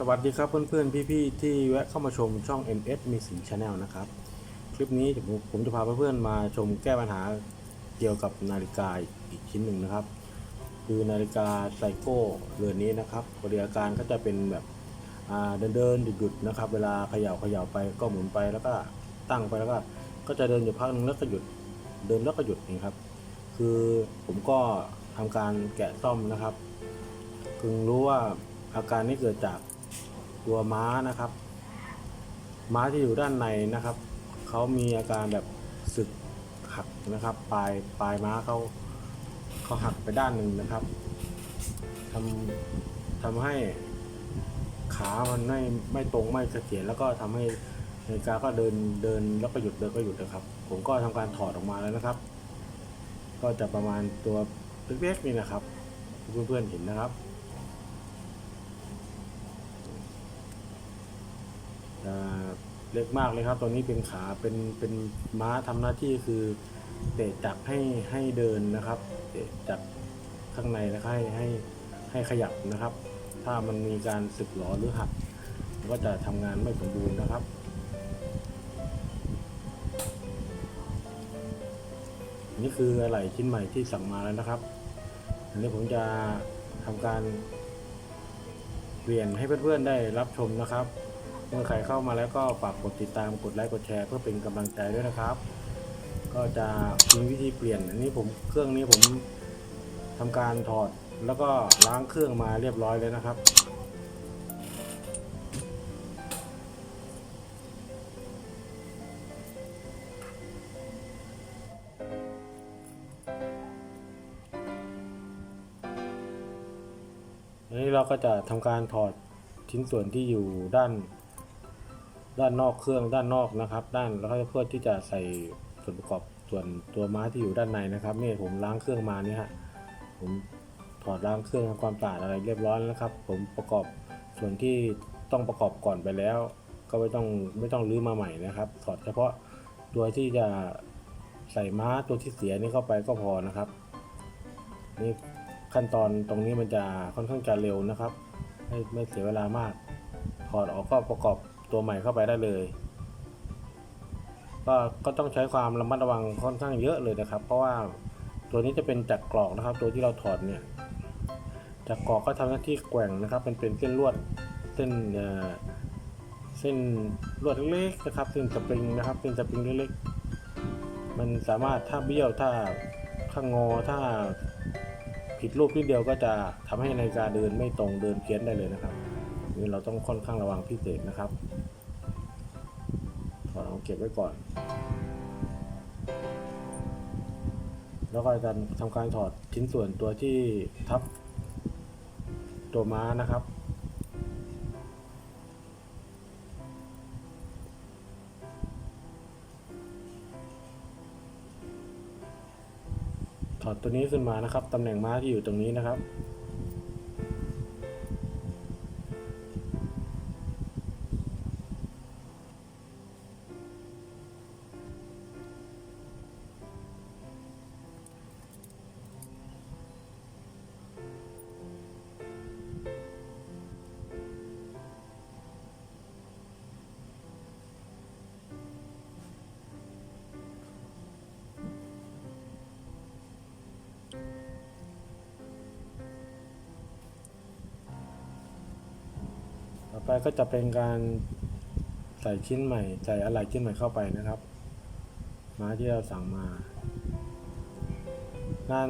สวัสดีครับเพื่อนๆ พี่ๆ ที่แวะเข้ามาชมช่อง MS มีสีชาแนลนะครับ คลิปนี้ผมจะพาเพื่อนๆมาชมแก้ปัญหาเกี่ยวกับนาฬิกาอีกชิ้นหนึ่งนะครับ คือนาฬิกาไซโก้เรือนนี้นะครับปฏิอาการก็จะเป็นแบบเดินเดินๆหยุดๆนะครับ เวลาเขย่าเขย่าไปก็หมุนไปแล้วก็ตั้งไปแล้วก็ก็จะเดินอยู่พักหนึงแล้วก็หยุดเดินแล้วก็หยุดนี่ครับ คือผมก็ทำการแกะซ่อมนะครับพึงรู้ว่าอาการนี้เกิดจาก ตัวม้านะครับ ม้าที่อยู่ด้านในนะครับเขามีอาการแบบสึกหักนะครับ ปลายปลายม้าเขาเขาหักไปด้านหนึ่งนะครับทำทำให้ขามันไม่ไม่ตรงไม่เสถียรแล้วก็ทำให้นาฬิกาก็เดินเดินแล้วก็หยุดเดินก็หยุดนะครับ ผมก็ทำการถอดออกมาแล้วนะครับ ก็จะประมาณตัวเล็กๆนี่นะครับ เพื่อนๆเห็นนะครับ จะ เล็กมากเลยครับ ตัวนี้เป็นขาเป็นเป็นม้าทำหน้าที่คือเตะจักรให้ให้เดินนะครับเตะจักรข้างในนะครับให้ให้ให้ขยับนะครับ ถ้ามันมีการสึกหรอหรือหักก็จะทำงานไม่สมบูรณ์นะครับนี่คืออะไหล่ชิ้นใหม่ที่สั่งมาแล้วนะครับอันนี้ผมจะทำการเปลี่ยนให้เพื่อนๆได้รับชมนะครับ เมื่อใครเข้ามาแล้วก็ฝากกดติดตามกดไลค์กดแชร์เพื่อเป็นกำลังใจด้วยนะครับ ก็จะมีวิธีเปลี่ยนอันนี้ผมเครื่องนี้ผมทำการถอดแล้วก็ล้างเครื่องมาเรียบร้อยเลยนะครับอันนี้เราก็จะทำการถอดชิ้นส่วนที่อยู่ด้าน ด้านนอกเครื่องด้านนอกนะครับ ด้านแล้วก็เพื่อที่จะใส่ส่วนประกอบส่วนตัวม้าที่อยู่ด้านในนะครับนี่ผมล้างเครื่องมาเนี่ยฮะผมถอดล้างเครื่องทำความสะอาดอะไรเรียบร้อยแล้วนะครับ ผมประกอบส่วนที่ต้องประกอบก่อนไปแล้ว ก็ไม่ต้องไม่ต้องรื้อมาใหม่นะครับ ถอดเฉพาะตัวที่จะใส่ม้าตัวที่เสียนี่เข้าไปก็พอนะครับนี่ขั้นตอนตรงนี้มันจะค่อนข้างจะเร็วนะครับ ไม่ไม่เสียเวลามาก ถอดออกก็ประกอบ ตัวใหม่เข้าไปได้เลย ก็ก็ต้องใช้ความระมัดระวังค่อนข้างเยอะเลยนะครับ เพราะว่าตัวนี้จะเป็นจักรกรอกนะครับ ตัวที่เราถอดเนี่ยจักรกรอกก็ทำหน้าที่แกว่งนะครับเป็นเป็นเส้นลวดเส้นเอ่อเส้นลวดเล็กๆนะครับเส้นสปริงนะครับเส้นสปริงเล็กๆมันสามารถถ้าเบี้ยวถ้าถ้างงอถ้าผิดรูปนิดเดียวก็จะทำให้นาฬิกาเดินไม่ตรงเดินเพี้ยนได้เลยนะครับ นี่เราต้องค่อนข้างระวังพิเศษนะครับถอเอาเก็บไว้ก่อน แล้วก็จะทำการถอดชิ้นส่วนตัวที่ทับตัวม้านะครับถอดตัวนี้ขึ้นมานะครับ ตำแหน่งม้าที่อยู่ตรงนี้นะครับ ต่อไปก็จะเป็นการใส่ชิ้นใหม่ใส่อะไรชิ้นใหม่เข้าไปนะครับม้าที่เราสั่งมา งาน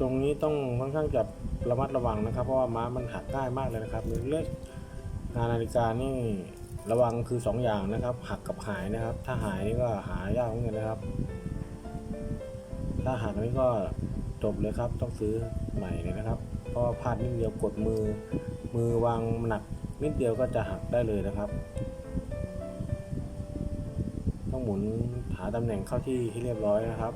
ตรงนี้ต้องค่อนข้างจะระมัดระวังนะครับ เพราะว่าม้ามันหักง่ายมากเลยนะครับเลือกงานนาฬิกานี่ระวังคือสองอย่างนะครับ หักกับหายนะครับ ถ้าหายนี่ก็หายากเหมือนกันนะครับ ถ้าหักนี่ก็จบเลยครับ ต้องซื้อใหม่เลยนะครับเพราะพลาดนิดเดียวกดมือ มือวางหนัก นิดเดียวก็จะหักได้เลยนะครับ ต้องหมุนหาตำแหน่งเข้าที่ให้เรียบร้อยนะครับ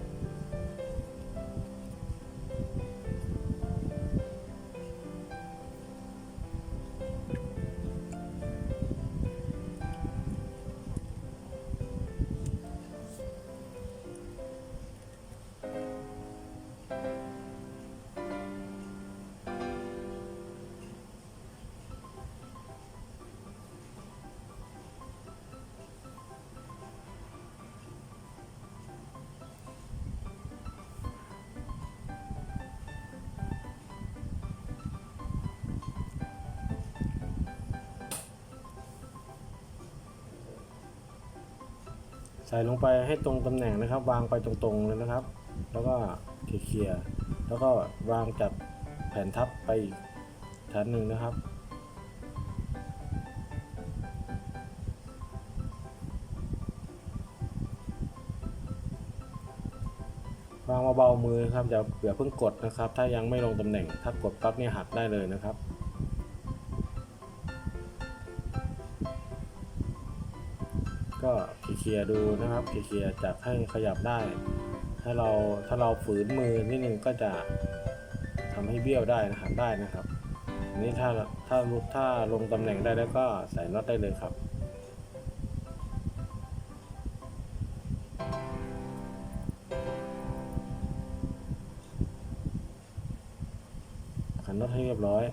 ส่ลงไปให้ตรงตำแหน่งนะครับ วางไปตรงๆเลยนะครับ แล้วก็เคลียร์แล้วก็วางจับแผ่นทับไปอีกชั้นหนึ่งนะครับวางเบาๆมือนะครับอย่าอย่าเพิ่งกดนะครับ ถ้ายังไม่ลงตำแหน่ง ถ้ากดปั๊บเนี่ยหักได้เลยนะครับ ก็เคลียร์ดูนะครับเคลียร์จับให้ขยับได้ ถ้าเราถ้าเราฝืนมือนิดนึงก็จะทำให้เบี้ยวได้นะหักได้นะครับอันนี้ถ้าถ้าถ้าลงตำแหน่งได้แล้วก็ใส่น็อตได้เลยครับขันน็อตให้เรียบร้อย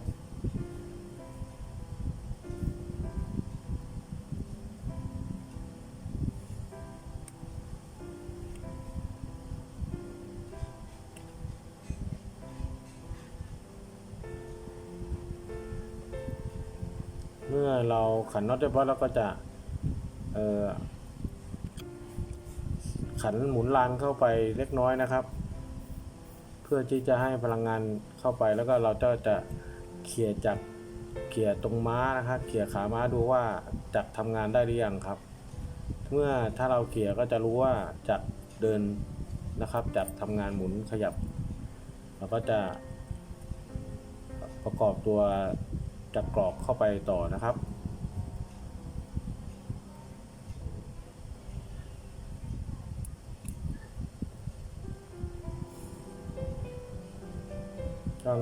มื่อเราขันน็อตเรียบร้อยแล้วก็จะขันหมุนรางเข้าไปเล็กน้อยนะครับ เพื่อที่จะให้พลังงานเข้าไปแล้วก็เราจะจะเขี่ยจากเขี่ยตรงม้านะครับเขี่ยขาม้าดูว่าจักรทำงานได้หรือยังครับ เมื่อถ้าเราเขี่ยก็จะรู้ว่าจักเดินนะครับจักรทำงานหมุนขยับ เราก็จะประกอบตัว จะกรอกเข้าไปต่อนะครับ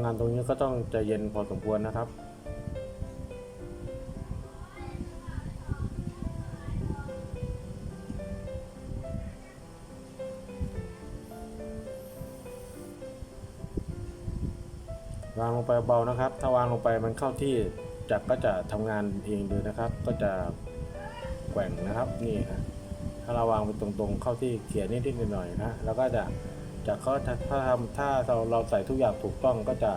งานตรงนี้ก็ต้องใจเย็นพอสมควรนะครับ ไปเบานะครับ ถ้าวางลงไปมันเข้าที่จักรก็จะทำงานเองเลยนะครับ ก็จะแกว่งนะครับนี่ฮะถ้าเราวางไปตรงๆ เข้าที่เขียนนิดๆหน่อยๆนะแล้วก็จะจักรก็ถ้าถ้าทำถ้าเราเราใส่ทุกอย่างถูกต้องก็จะ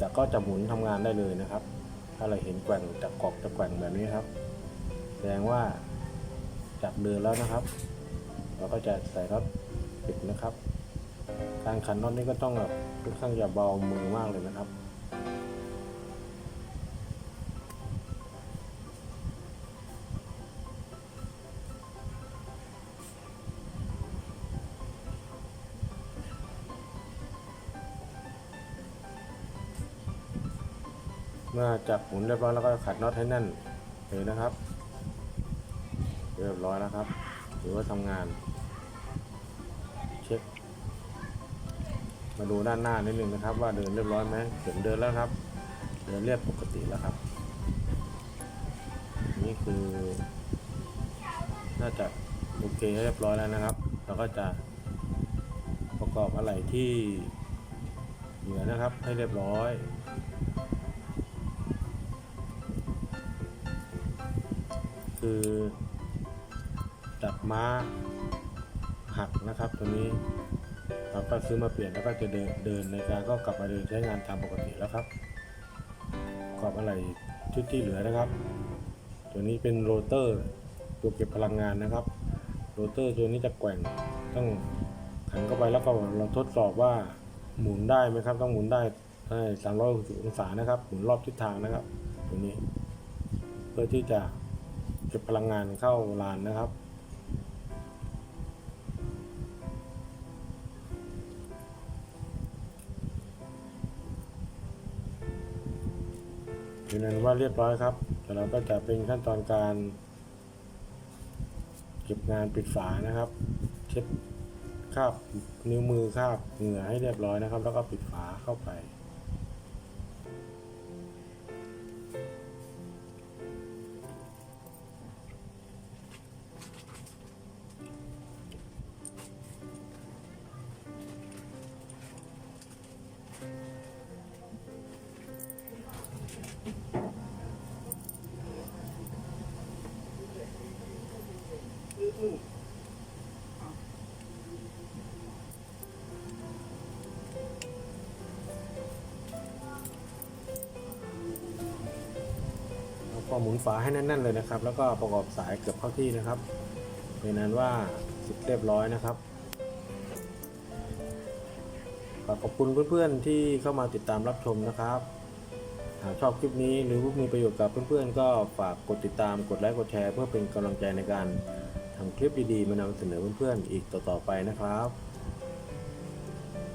จักรก็จะหมุนทำงานได้เลยนะครับ ถ้าเราเห็นแกว่งจักรกอกจะแกว่งแบบนี้ครับ แสดงว่าจักรเดินแล้วนะครับ เราก็จะใส่น็อตปิดนะครับ การขันน็อตนี่ก็ต้องแบบค่อนข้างจะเบามือมากเลยนะครับเมื่อจับหมุนเรียบร้อยแล้วก็ขัดน็อตให้แน่นเลยนะครับ เรียบร้อยแล้วครับ ถือว่าทำงาน เช็ค มาดูด้านหน้านิดนึงนะครับ ว่าเดินเรียบร้อยไหมเข็มเดินแล้วครับ เดินเรียบปกติแล้วครับ นี่คือ น่าจะโอเคเรียบร้อยแล้วนะครับ เราก็จะประกอบอะไรที่เหลือนะครับให้เรียบร้อยคือจับม้าหักนะครับตัวนี้ เราก็ซื้อมาเปลี่ยนแล้วก็จะเดินเดินในการก็กลับมาเดินใช้งานตามปกติแล้วครับปรอบอะไรชุดที่เหลือนะครับ ตัวนี้เป็นโรเตอร์ตัวเก็บพลังงานนะครับโรเตอร์ตัวนี้จะแกว่งต้องขันเข้าไปแล้วก็เราทดสอบว่าหมุนได้ไหมครับ ต้องหมุนได้ได้สามร้อยองศานะครับหมุนรอบทิศทางนะครับ ตัวนี้ เพื่อที่จะเก็บพลังงานเข้าลานนะครับ ยืนยันว่าเรียบร้อยครับแต่เราก็จะเป็นขั้นตอนการเก็บงานปิดฝานะครับ เช็ดคราบนิ้วมือคราบเหงื่อให้เรียบร้อยนะครับ แล้วก็ปิดฝาเข้าไป ก็หมุนฝาให้แน่นๆเลยนะครับ แล้วก็ประกอบสายเกือบเข้าที่นะครับเป็นนั้นว่าเสร็จเรียบร้อยนะครับฝากขอบคุณเพื่อนๆที่เข้ามาติดตามรับชมนะครับ หากชอบคลิปนี้หรือว่ามีประโยชน์กับเพื่อนๆ ก็ฝากกดติดตามกดไลค์กดแชร์เพื่อเป็นกำลังใจในการทำคลิปดีๆมานำเสนอเพื่อนๆอีกต่อๆไปนะครับ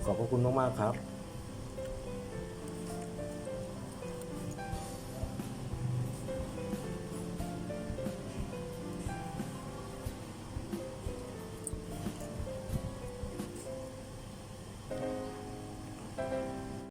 ขอบพระคุณมากๆครับ